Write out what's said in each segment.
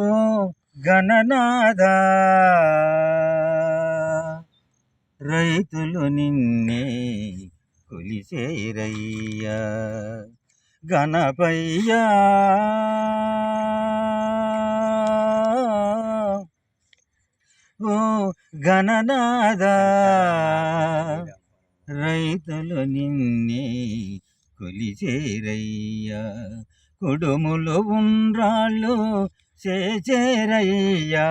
ఓ గణనాథ రైతులు నిన్నే కొలిసేరయ్యా గణపయ్యా ఓ గణనాథ రైతులు నిన్నే కొలిచేరయ్యా. కుడుములు ఉండ్రాళ్ళు చేచేరయ్యా.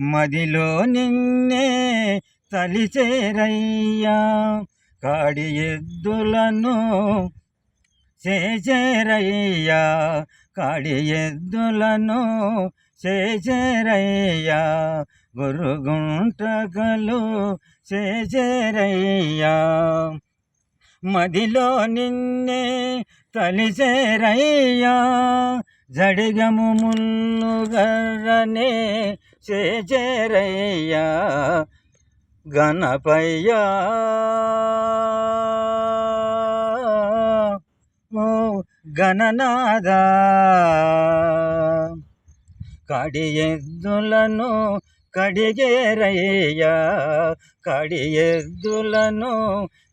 మదిలో నిన్నే తలిచేరయ్యా. కాడి ఎద్దులను చేచేరయ్యా. కాడి ఎద్దులను చేచేరయ్యా. గురుగుంటకలు చేచేరయ్యా మదిలో నిన్నే తలిచేరయ్యా జడిగము ముల్లుగర్రనే చేచేరయ్యా గణపయ్యా ఓ గణనాదా కడి ఎద్దులను కడిగేరయ్యా కడి ఎద్దులను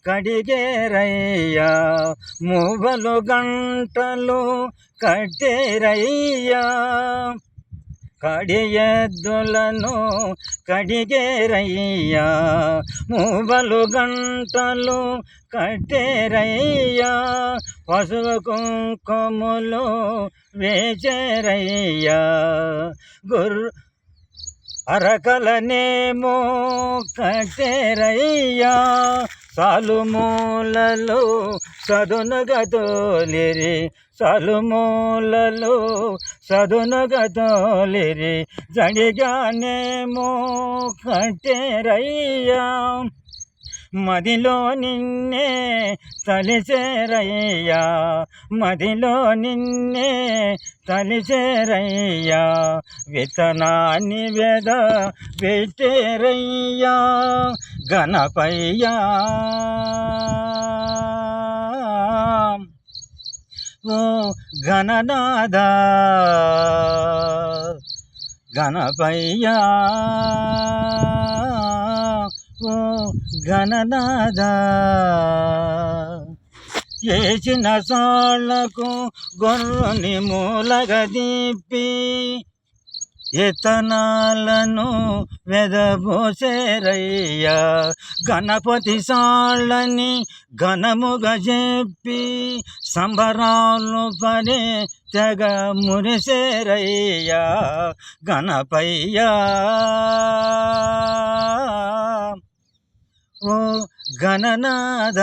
కడిగేరయ్యా మూవలు గంటలు కట్టేరయ్యా కడి ఎద్దులను కడిగేరయ్యా మూవలు గంటలు కట్టేరయ్యా పశువు కుంకుమలు వేచేరయ్యా గుర్రు అరకలనేమో కట్టేరయ్యా సాలుమూలలో సదునగతోలిరి సాలుమూలలో సదునగతోలిరి జడిగానేమో కట్టేరయ్యా. మదిలో నిన్నే తలిచేరయ్యా. మదిలో నిన్నే తలిచేరయ్యా. విత్తనాన్ని వేద పెట్టేరయ్యా. గణపయ్యా ఓ గణనాద గణపయ్యా ఓ గణనాద చేసిన సాళ్ళకు గొర్రుని మూలగా ఇతనాలను వెదబోసేరయ్యా గణపతి సాళ్ళని ఘనముగా చెప్పి సంబరాలు పడే తెగ మురిసేరయ్యా గణపయ్యా. ఓ గణనాద